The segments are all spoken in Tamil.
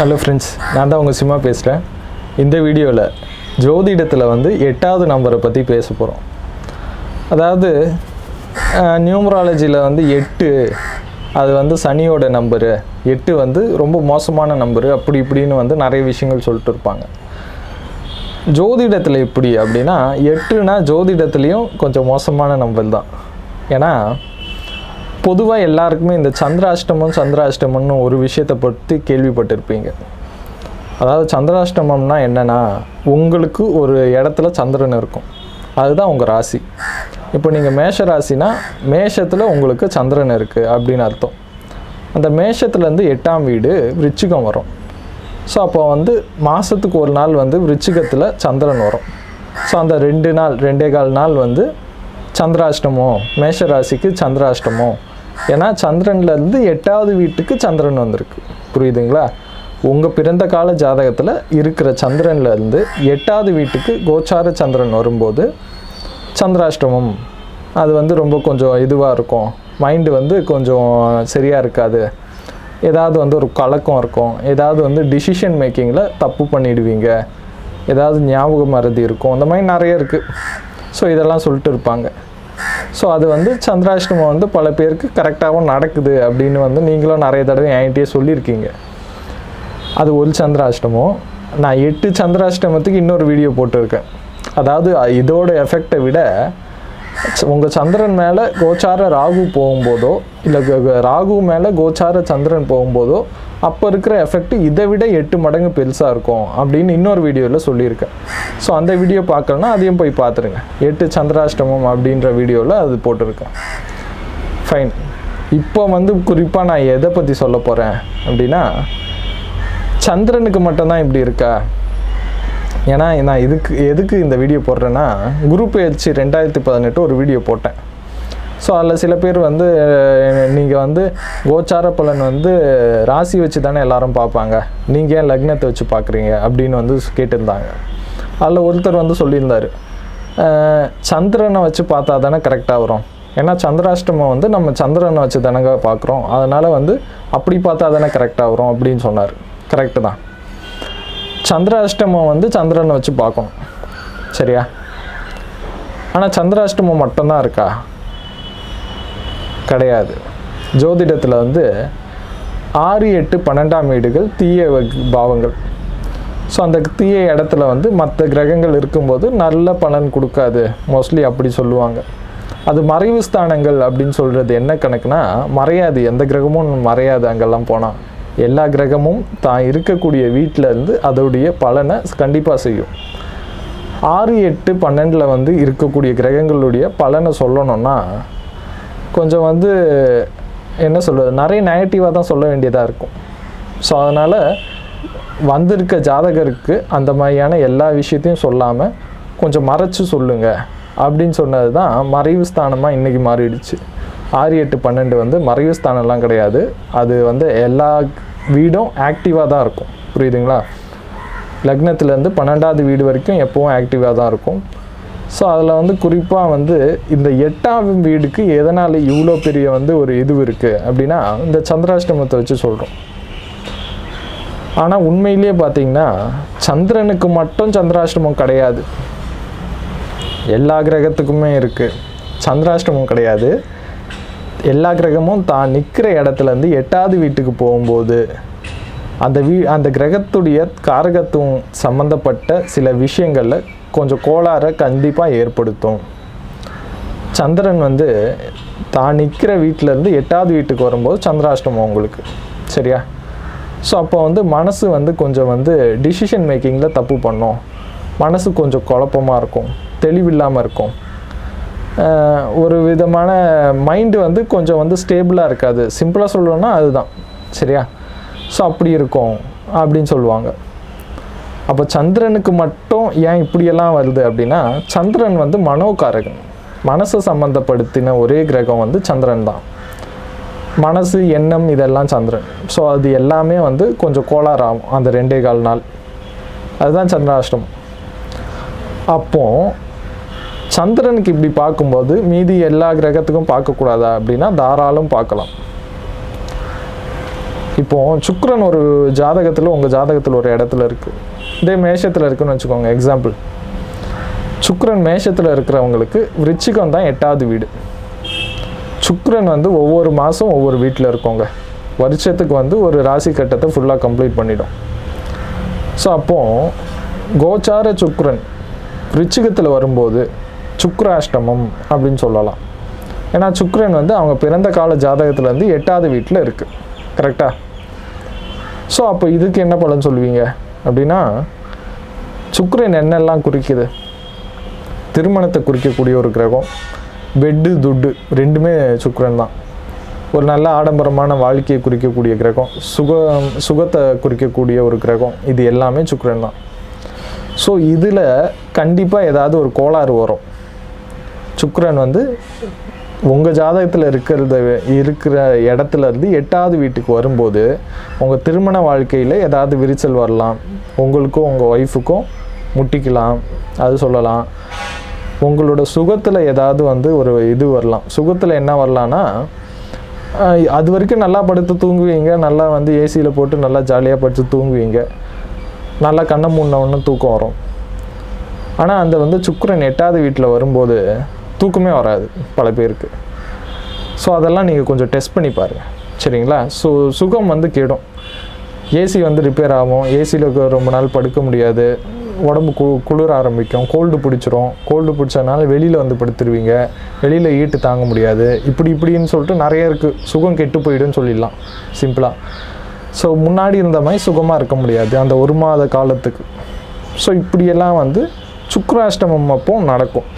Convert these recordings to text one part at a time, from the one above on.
ஹலோ ஃப்ரெண்ட்ஸ் நான் தான் உங்கள் சிம்மா பேசுகிறேன் இந்த வீடியோவில் ஜோதிடத்தில் வந்து எட்டாவது நம்பரை பற்றி பேச போகிறோம் அதாவது நியூமராலஜியில் வந்து எட்டு அது வந்து சனியோட நம்பரு எட்டு வந்து ரொம்ப மோசமான நம்பரு அப்படி இப்படின்னு வந்து நிறைய விஷயங்கள் சொல்லிட்டு இருப்பாங்க. ஜோதிடத்தில் எப்படி அப்படின்னா எட்டுனா ஜோதிடத்துலேயும் கொஞ்சம் மோசமான நம்பர் தான். ஏன்னா பொதுவாக எல்லாருக்குமே இந்த சந்திராஷ்டமம் சந்திராஷ்டமம்னு ஒரு விஷயத்தை பற்றி கேள்விப்பட்டிருப்பீங்க. அதாவது சந்திராஷ்டமம்னா என்னென்னா உங்களுக்கு ஒரு இடத்துல சந்திரன் இருக்கும். அதுதான் உங்கள் ராசி. இப்போ நீங்கள் மேஷ ராசினா மேஷத்தில் உங்களுக்கு சந்திரன் இருக்குது அப்படின்னு அர்த்தம். அந்த மேஷத்துலேருந்து எட்டாம் வீடு விருச்சிகம் வரும். ஸோ அப்போ வந்து மாதத்துக்கு ஒரு நாள் வந்து விருச்சிகத்தில் சந்திரன் வரும். ஸோ அந்த ரெண்டு நாள் ரெண்டே கால் நாள் வந்து சந்திராஷ்டமம் மேஷ ராசிக்கு சந்திராஷ்டமம் ஏன்னா சந்திரன்லேருந்து எட்டாவது வீட்டுக்கு சந்திரன் வந்திருக்கு. புரியுதுங்களா? உங்கள் பிறந்த கால ஜாதகத்தில் இருக்கிற சந்திரன்லேருந்து எட்டாவது வீட்டுக்கு கோச்சார சந்திரன் வரும்போது சந்திராஷ்டமம். அது வந்து ரொம்ப கொஞ்சம் இதுவாக இருக்கும். மைண்டு வந்து கொஞ்சம் சரியாக இருக்காது. ஏதாவது வந்து ஒரு கலக்கம் இருக்கும். ஏதாவது வந்து டிசிஷன் மேக்கிங்கில் தப்பு பண்ணிடுவீங்க. ஏதாவது ஞாபக மறதி இருக்கும். அந்த மாதிரி நிறைய இருக்குது ஸோ இதெல்லாம் சொல்லிட்டு இருப்பாங்க. ஸோ அது வந்து சந்திராஷ்டமம் வந்து பல பேருக்கு கரெக்டாகவும் நடக்குது அப்படின்னு வந்து நீங்களும் நிறைய தடவை என்கிட்டயே சொல்லியிருக்கீங்க. அது ஒரு சந்திராஷ்டமம் நான் எட்டு சந்திராஷ்டமத்துக்கு இன்னொரு வீடியோ போட்டிருக்கேன். அதாவது இதோட எஃபெக்டை விட உங்கள் சந்திரன் மேலே கோச்சார ராகு போகும்போதோ இல்லை ராகு மேலே கோச்சார சந்திரன் போகும்போதோ அப்போ இருக்கிற எஃபெக்ட் இதை விட எட்டு மடங்கு பெருசாக இருக்கும் அப்படின்னு இன்னொரு வீடியோவில் சொல்லியிருக்கேன். ஸோ அந்த வீடியோ பார்க்கலன்னா அதையும் போய் பார்த்துருங்க. எட்டு சந்திராஷ்டமம் அப்படின்ற வீடியோவில் அது போட்டிருக்கேன். ஃபைன் இப்போ வந்து குறிப்பாக நான் எதை பற்றி சொல்ல போகிறேன் அப்படின்னா சந்திரனுக்கு மட்டும்தான் இப்படி இருக்கா? ஏன்னா நான் இதுக்கு எதுக்கு இந்த வீடியோ போடுறேன்னா குரு பயிற்சி ரெண்டாயிரத்தி பதினெட்டு ஒரு வீடியோ போட்டேன். ஸோ அதில் சில பேர் வந்து நீங்கள் வந்து கோச்சார பலன் வந்து ராசி வச்சு தானே எல்லாரும் பார்ப்பாங்க. நீங்கள் ஏன் லக்னத்தை வச்சு பார்க்குறீங்க? அப்படின்னு வந்து கேட்டிருந்தாங்க. அதில் ஒருத்தர் வந்து சொல்லியிருந்தார். சந்திரனை வச்சு பார்த்தா தானே கரெக்டாக வரும். ஏன்னா சந்திராஷ்டமம் வந்து நம்ம சந்திரனை வச்சு தானங்க பார்க்குறோம். அதனால் வந்து அப்படி பார்த்தா தானே கரெக்டாக வரும் அப்படின்னு சொன்னார். கரெக்டு தான். சந்திராஷ்டமம் வந்து சந்திரனை வச்சு பார்க்கணும். சரியா? ஆனால் சந்திராஷ்டமம் மட்டும்தான் இருக்கா? கிடையாது. ஜோதிடத்தில் வந்து ஆறு எட்டு பன்னெண்டாம் வீடுகள் தீய பாவங்கள். ஸோ அந்த தீய இடத்துல வந்து மற்ற கிரகங்கள் இருக்கும்போது நல்ல பலன் கொடுக்காது. மோஸ்ட்லி அப்படி சொல்லுவாங்க. அது மறைவு ஸ்தானங்கள் அப்படின்னு சொல்கிறது என்ன கணக்குனா மறையாது. எந்த கிரகமும் மறையாது அங்கெல்லாம் போனால் எல்லா கிரகமும் தான் இருக்கக்கூடிய வீட்டில் இருந்து அதோடைய பலனை கண்டிப்பாக செய்யும். ஆறு எட்டு பன்னெண்டில் வந்து இருக்கக்கூடிய கிரகங்களுடைய பலனை சொல்லணும்னா கொஞ்சம் வந்து என்ன சொல்கிறது நிறைய நெகட்டிவாக தான் சொல்ல வேண்டியதாக இருக்கும். ஸோ அதனால் வந்திருக்க ஜாதகருக்கு அந்த மாதிரியான எல்லா விஷயத்தையும் சொல்லாமல் கொஞ்சம் மறைச்சு சொல்லுங்க அப்படின்னு சொன்னது தான் மறைவு ஸ்தானமாக இன்றைக்கி மாறிடுச்சு. ஆறு எட்டு பன்னெண்டு வந்து மறைவு ஸ்தானம்லாம் கிடையாது. அது வந்து எல்லா வீடும் ஆக்டிவாக தான் இருக்கும். புரியுதுங்களா? லக்னத்துலேருந்து பன்னெண்டாவது வீடு வரைக்கும் எப்போவும் ஆக்டிவாக தான் இருக்கும். ஸோ அதில் வந்து குறிப்பாக வந்து இந்த எட்டாம் வீடுக்கு எதனால் இவ்வளோ பெரிய வந்து ஒரு இது இருக்குது அப்படின்னா இந்த சந்திராஷ்டமத்தை வச்சு சொல்கிறோம் ஆனால் உண்மையிலேயே பார்த்தீங்கன்னா சந்திரனுக்கு மட்டும் சந்திராஷ்டமம் கிடையாது. எல்லா கிரகத்துக்குமே இருக்குது சந்திராஷ்டமம் கிடையாது. எல்லா கிரகமும் தான் நிற்கிற இடத்துலேருந்து எட்டாவது வீட்டுக்கு போகும்போது அந்த வீ அந்த கிரகத்துடைய காரகத்துவம் சம்மந்தப்பட்ட சில விஷயங்களில் கொஞ்சம் கோளாறை கண்டிப்பாக ஏற்படுத்தும். சந்திரன் வந்து தான் நிற்கிற வீட்டிலேருந்து எட்டாவது வீட்டுக்கு வரும்போது சந்திராஷ்டமம் உங்களுக்கு. சரியா? ஸோ அப்போ வந்து மனசு வந்து கொஞ்சம் வந்து டிசிஷன் மேக்கிங்கில் தப்பு பண்ணும். மனசு கொஞ்சம் குழப்பமாக இருக்கும். தெளிவில்லாமல் இருக்கும். ஒரு விதமான மைண்டு வந்து கொஞ்சம் வந்து ஸ்டேபிளாக இருக்காது. சிம்பிளாக சொல்லணும்னா அதுதான். சரியா? ஸோ அப்படி இருக்கும். அப்படின்னு சொல்லுவாங்க. அப்போ சந்திரனுக்கு மட்டும் ஏன் இப்படியெல்லாம் வருது அப்படின்னா சந்திரன் வந்து மனோகாரகன். மனசை சம்மந்தப்படுத்தின ஒரே கிரகம் வந்து சந்திரன் தான். மனசு எண்ணம் இதெல்லாம் சந்திரன். ஸோ அது எல்லாமே வந்து கொஞ்சம் கோளாறாகும் அந்த ரெண்டே கால் நாள். அதுதான் சந்திராஷ்டமம். அப்போ சந்திரனுக்கு இப்படி பார்க்கும்போது மீதி எல்லா கிரகத்துக்கும் பார்க்கக்கூடாதா அப்படின்னா தாராளம் பார்க்கலாம். இப்போ சுக்ரன் ஒரு ஜாதகத்தில் உங்கள் ஜாதகத்தில் ஒரு இடத்துல இருக்குது இதே மேஷத்தில் இருக்குன்னு வச்சுக்கோங்க எக்ஸாம்பிள் சுக்ரன் மேஷத்தில் இருக்கிறவங்களுக்கு விருச்சிகம் தான் எட்டாவது வீடு. சுக்ரன் வந்து ஒவ்வொரு மாதம் ஒவ்வொரு வீட்டில் இருக்கோங்க. வருஷத்துக்கு வந்து ஒரு ராசி கட்டத்தை ஃபுல்லாக கம்ப்ளீட் பண்ணிடும். ஸோ அப்போது கோச்சார சுக்ரன் ரிச்சிகத்தில் வரும்போது சுக்ராஷ்டமம் அப்படின்னு சொல்லலாம். ஏன்னா சுக்ரன் வந்து அவங்க பிறந்த கால ஜாதகத்துலேருந்து எட்டாவது வீட்டில் இருக்குது கரெக்டாக ஸோ அப்போ இதுக்கு என்ன பலன் சொல்லுவீங்க? அப்படின்னா சுக்கரன் என்னெல்லாம் குறிக்குது. திருமணத்தை குறிக்கக்கூடிய ஒரு கிரகம். பெட்டு துட்டு ரெண்டுமே சுக்கரன் தான். ஒரு நல்ல ஆடம்பரமான வாழ்க்கையை குறிக்கக்கூடிய கிரகம். சுகம் சுகத்தை குறிக்கக்கூடிய ஒரு கிரகம். இது எல்லாமே சுக்கரன் தான். ஸோ இதில் கண்டிப்பாக ஏதாவது ஒரு கோளாறு வரும். சுக்கரன் வந்து உங்கள் ஜாதகத்தில் இருக்கிறத இருக்கிற இடத்துலருந்து எட்டாவது வீட்டுக்கு வரும்போது உங்கள் திருமண வாழ்க்கையில் ஏதாவது விரிச்சல் வரலாம். உங்களுக்கும் உங்கள் ஒய்ஃபுக்கும் முட்டிக்கலாம். அது சொல்லலாம். உங்களோட சுகத்தில் ஏதாவது வந்து ஒரு இது வரலாம். சுகத்தில் என்ன வரலான்னா அது வரைக்கும் நல்லா படுத்து தூங்குவீங்க. நல்லா வந்து ஏசியில் போட்டு நல்லா ஜாலியாக படுத்து தூங்குவீங்க. நல்லா கண்ணை மூடின தூக்கம் வரும். ஆனால் அந்த வந்து சுக்கரன் எட்டாவது வீட்டில் வரும்போது தூக்கமே வராது பல பேருக்கு. ஸோ அதெல்லாம் நீங்கள் கொஞ்சம் டெஸ்ட் பண்ணி பாருங்கள் சரிங்களா? ஸோ சுகம் வந்து கெடும். ஏசி வந்து ரிப்பேர் ஆகும். ஏசியில் ரொம்ப நாள் படுக்க முடியாது. உடம்பு கு குளிர ஆரம்பிக்கும். கோல்டு பிடிச்சிரும். கோல்டு பிடிச்சதுனால வெளியில் வந்து படுத்துருவீங்க. வெளியில் ஈட்டு தாங்க முடியாது. இப்படி இப்படின்னு சொல்லிட்டு நிறைய இருக்குது சுகம் கெட்டு போயிடுன்னு சொல்லிடலாம். சிம்பிளாக ஸோ முன்னாடி இருந்த மாதிரி சுகமாக இருக்க முடியாது. அந்த ஒரு மாத காலத்துக்கு. ஸோ இப்படியெல்லாம் வந்து சுக்ராஷ்டமம் அப்போ நடக்கும்.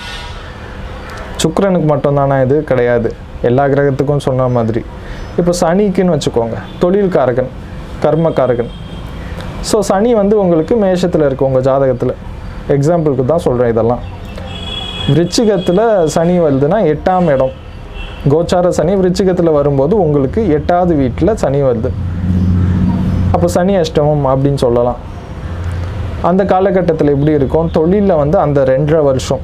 சுக்கரனுக்கு மட்டும்தானா இது? கிடையாது. எல்லா கிரகத்துக்கும் சொன்ன மாதிரி. இப்போ சனிக்குன்னு வச்சுக்கோங்க. தொழில்காரகன் கர்மக்காரகன். ஸோ சனி வந்து உங்களுக்கு மேஷத்தில் இருக்குது உங்கள் ஜாதகத்தில். எக்ஸாம்பிளுக்கு தான் சொல்கிறேன் இதெல்லாம். விருச்சிகத்தில் சனி வருதுன்னா எட்டாம் இடம். கோச்சார சனி விருச்சிகத்தில் வரும்போது உங்களுக்கு எட்டாவது வீட்டில் சனி வருது. அப்போ சனி அஷ்டமம் அப்படின்னு சொல்லலாம். அந்த காலகட்டத்தில் எப்படி இருக்கும்? தொழிலில் வந்து அந்த ரெண்டரை வருஷம்.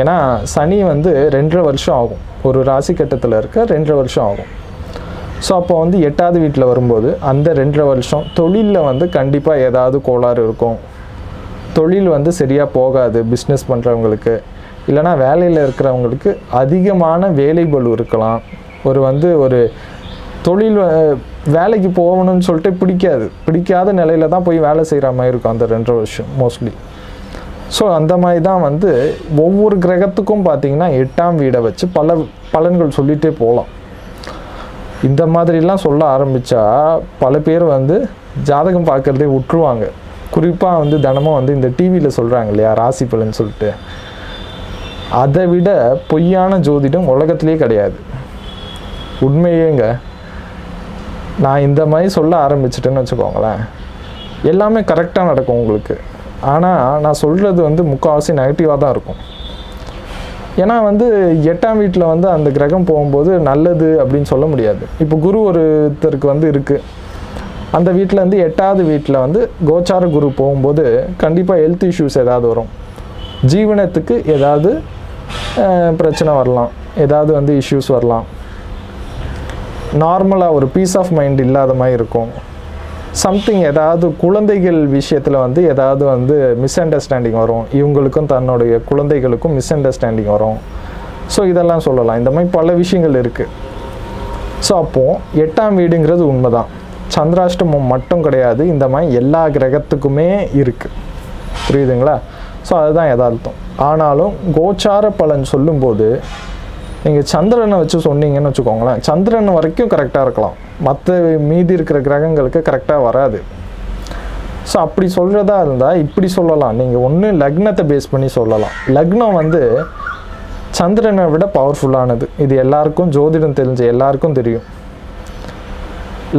ஏன்னா சனி வந்து ரெண்டரை வருஷம் ஆகும். ஒரு ராசி கட்டத்தில் இருக்க ரெண்டரை வருஷம் ஆகும். ஸோ அப்போ வந்து எட்டாவது வீட்டில் வரும்போது அந்த ரெண்டரை வருஷம் தொழிலில் வந்து கண்டிப்பாக ஏதாவது கோளாறு இருக்கும். தொழில் வந்து சரியாக போகாது பிஸ்னஸ் பண்ணுறவங்களுக்கு இல்லைனா வேலையில் இருக்கிறவங்களுக்கு அதிகமான வேலை பளு இருக்கலாம். ஒரு வந்து ஒரு தொழில் வேலைக்கு போகணும்னு சொல்லிட்டு பிடிக்காது. பிடிக்காத நிலையில தான் போய் வேலை செய்கிற மாதிரி இருக்கும் அந்த ரெண்டரை வருஷம் மோஸ்ட்லி ஸோ அந்த மாதிரி தான் வந்து ஒவ்வொரு கிரகத்துக்கும் பார்த்தீங்கன்னா எட்டாம் வீடை வச்சு பல பலன்கள் சொல்லிகிட்டே போகலாம். இந்த மாதிரிலாம் சொல்ல ஆரம்பித்தா பல பேர் வந்து ஜாதகம் பார்க்குறதே விட்டுருவாங்க குறிப்பாக வந்து தினமும் வந்து இந்த டிவியில் சொல்கிறாங்க இல்லையா ராசி பலன் சொல்லிட்டு. அதை விட பொய்யான ஜோதிடம் உலகத்திலே கிடையாது. உண்மையேங்க நான் இந்த மாதிரி சொல்ல ஆரம்பிச்சிட்டேன்னு வச்சுக்கோங்களேன். எல்லாமே கரெக்டாக நடக்கும் உங்களுக்கு. ஆனால் நான் சொல்கிறது வந்து முக்கால்வாசி நெகட்டிவாக தான் இருக்கும். ஏன்னா வந்து எட்டாம் வீட்டில் வந்து அந்த கிரகம் போகும்போது நல்லது அப்படின்னு சொல்ல முடியாது. இப்போ குரு ஒருத்தருக்கு வந்து இருக்குது அந்த வீட்டில் வந்து எட்டாவது வீட்டில் வந்து கோச்சார குரு போகும்போது கண்டிப்பாக ஹெல்த் இஷ்யூஸ் ஏதாவது வரும். ஜீவனத்துக்கு ஏதாவது பிரச்சனை வரலாம். ஏதாவது வந்து இஷ்யூஸ் வரலாம். நார்மலாக ஒரு பீஸ் ஆஃப் மைண்ட் இல்லாத மாதிரி இருக்கும். சம்திங் ஏதாவது குழந்தைகள் விஷயத்தில் வந்து ஏதாவது வந்து மிஸ் அண்டர்ஸ்டாண்டிங் வரும். இவங்களுக்கும் தன்னுடைய குழந்தைகளுக்கும் மிஸ் அண்டர்ஸ்டாண்டிங் வரும். ஸோ இதெல்லாம் சொல்லலாம். இந்த மாதிரி பல விஷயங்கள் இருக்குது ஸோ அப்போது எட்டாம் வீடுங்கிறது உண்மைதான். சந்திராஷ்டமம் மட்டும் கிடையாது. இந்த மாதிரி எல்லா கிரகத்துக்குமே இருக்குது புரியுதுங்களா? ஸோ அதுதான் யதார்த்தம். ஆனாலும் கோச்சார பலன் சொல்லும்போது நீங்கள் சந்திரனை வச்சு சொன்னீங்கன்னு வச்சுக்கோங்களேன் சந்திரன் வரைக்கும் கரெக்டாக இருக்கலாம். மற்ற மீதி இருக்கிற கிரகங்களுக்கு கரெக்டாக வராது. ஸோ அப்படி சொல்கிறதா இருந்தால் இப்படி சொல்லலாம். நீங்கள் ஒன்று லக்னத்தை பேஸ் பண்ணி சொல்லலாம். லக்னம் வந்து சந்திரனை விட பவர்ஃபுல்லானது இது எல்லாருக்கும் ஜோதிடம் தெரிஞ்ச எல்லாருக்கும் தெரியும்.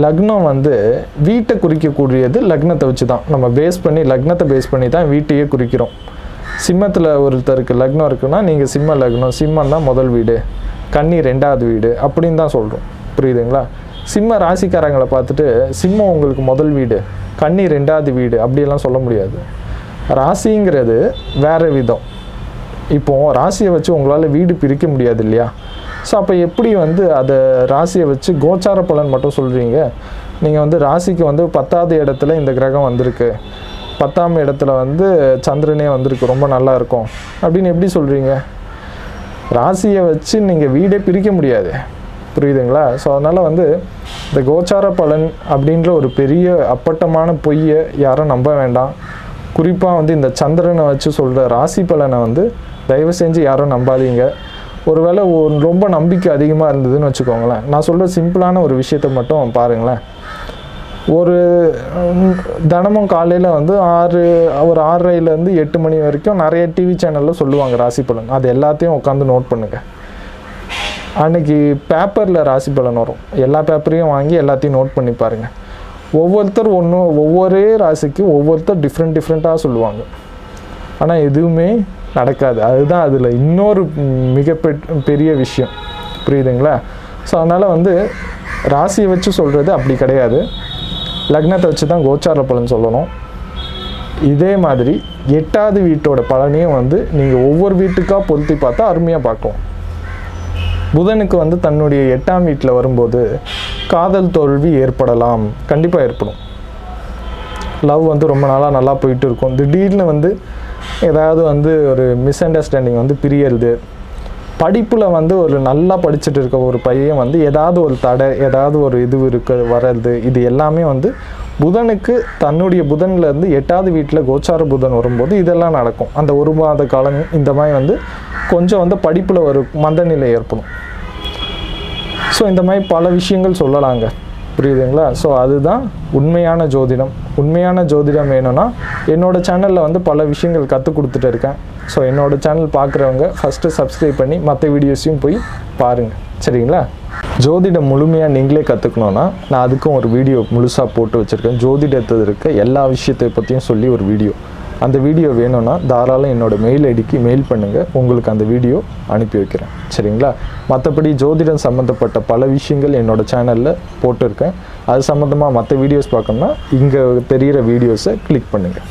லக்னம் வந்து வீட்டை குறிக்கக்கூடியது லக்னத்தை வச்சு தான் நம்ம பேஸ் பண்ணி லக்னத்தை பேஸ் பண்ணி தான் வீட்டையே குறிக்கிறோம். சிம்மத்தில் ஒருத்தருக்கு லக்னம் இருக்குன்னா நீங்கள் சிம்ம லக்னம். சிம்மம் தான் முதல் வீடு. கன்னி ரெண்டாவது வீடு. அப்படின்னு தான் சொல்கிறோம் புரியுதுங்களா? சிம்ம ராசிக்காரங்களை பார்த்துட்டு சிம்மம் உங்களுக்கு முதல் வீடு கன்னி ரெண்டாவது வீடு அப்படியெல்லாம் சொல்ல முடியாது. ராசிங்கிறது வேறு விதம். இப்போது ராசியை வச்சு உங்களால் வீடு பிரிக்க முடியாது இல்லையா? ஸோ அப்போ எப்படி வந்து அதை ராசியை வச்சு கோச்சார பலன் மட்டும் சொல்கிறீங்க நீங்கள் வந்து ராசிக்கு வந்து பத்தாவது இடத்துல இந்த கிரகம் வந்திருக்கு. பத்தாம் இடத்துல வந்து சந்திரனே வந்திருக்கு ரொம்ப நல்லா இருக்கும் அப்படின்னு எப்படி சொல்கிறீங்க ராசியை வச்சு நீங்கள் வீடே பிரிக்க முடியாது. புரியுதுங்களா? ஸோ அதனால் வந்து இந்த கோச்சார பலன் அப்படின்ற ஒரு பெரிய அப்பட்டமான பொய்யை யாரும் நம்ப வேண்டாம். குறிப்பாக வந்து இந்த சந்திரனை வச்சு சொல்கிற ராசி பலனை வந்து தயவு செஞ்சு யாரும் நம்பாதீங்க. ஒருவேளை ரொம்ப நம்பிக்கை அதிகமாக இருந்ததுன்னு வச்சுக்கோங்களேன். நான் சொல்கிற சிம்பிளான ஒரு விஷயத்தை மட்டும் பாருங்களேன். ஒரு தினமும் காலையில் வந்து ஆறு ஒரு ஆறரைலேருந்து எட்டு மணி வரைக்கும் நிறைய டிவி சேனலில் சொல்லுவாங்க ராசி பலன். அது எல்லாத்தையும் உட்காந்து நோட் பண்ணுங்க. அன்னைக்கு பேப்பரில் ராசி பலன் வரும். எல்லா பேப்பரையும் வாங்கி எல்லாத்தையும் நோட் பண்ணி பாருங்கள் ஒவ்வொருத்தர் ஒன்றும் ஒவ்வொரு ராசிக்கு ஒவ்வொருத்தர் டிஃப்ரெண்ட் டிஃப்ரெண்ட்டாக சொல்லுவாங்க. ஆனால் எதுவுமே நடக்காது. அதுதான் அதில் இன்னொரு மிக பெரிய விஷயம். புரியுதுங்களா? ஸோ அதனால் வந்து ராசியை வச்சு சொல்கிறது அப்படி கிடையாது. லக்னத்தை வச்சு தான் கோச்சார பலன் சொல்லணும். இதே மாதிரி எட்டாவது வீட்டோட பலனையும் வந்து நீங்கள் ஒவ்வொரு வீட்டுக்காக பொருத்தி பார்த்தா அருமையாக பார்க்கலாம். புதனுக்கு வந்து தன்னுடைய எட்டாம் வீட்டில் வரும்போது காதல் தோல்வி ஏற்படலாம். கண்டிப்பாக ஏற்படும். லவ் வந்து ரொம்ப நாளாக நல்லா போயிட்டு இருக்கும். திடீர்னு வந்து ஏதாவது வந்து ஒரு மிஸ் அண்டர்ஸ்டாண்டிங் வந்து பிரியறது. படிப்பில் வந்து ஒரு நல்லா படிச்சுட்டு இருக்க ஒரு பையன் வந்து ஏதாவது ஒரு தடை ஏதாவது ஒரு இது இருக்க வர்றது இது எல்லாமே வந்து புதனுக்கு தன்னுடைய புதன்லேருந்து எட்டாவது வீட்டில் கோச்சார புதன் வரும்போது இதெல்லாம் நடக்கும். அந்த ஒரு மாத காலம் இந்த மாதிரி வந்து கொஞ்சம் வந்து படிப்பில் ஒரு மந்தநிலை ஏற்படும். ஸோ இந்த மாதிரி பல விஷயங்கள் சொல்லலாங்க. புரியுதுங்களா? ஸோ அதுதான் உண்மையான ஜோதிடம். உண்மையான ஜோதிடம் வேணும்னா என்னோட சேனலில் வந்து பல விஷயங்கள் கற்றுக் கொடுத்துட்டு இருக்கேன். ஸோ என்னோட சேனல் பார்க்குறவங்க ஃபஸ்ட்டு சப்ஸ்கிரைப் பண்ணி மற்ற வீடியோஸையும் போய் பாருங்கள் சரிங்களா? ஜோதிடம் முழுமையாக நீங்களே கற்றுக்கணுன்னா நான் அதுக்கும் ஒரு வீடியோ முழுசாக போட்டு வச்சுருக்கேன். ஜோதிடத்தில் இருக்க எல்லா விஷயத்தை பற்றியும் சொல்லி ஒரு வீடியோ அந்த வீடியோ வேணும்னா தாராளம் என்னோட மெயில் ஐடிக்கு மெயில் பண்ணுங்கள் உங்களுக்கு அந்த வீடியோ அனுப்பி வைக்கிறேன். சரிங்களா? மற்றபடி ஜோதிடம் சம்மந்தப்பட்ட பல விஷயங்கள் என்னோட சேனலில் போட்டிருக்கேன். அது சம்மந்தமாக மற்ற வீடியோஸ் பார்க்கணும்னா இங்கே தெரிகிற வீடியோஸை கிளிக் பண்ணுங்கள்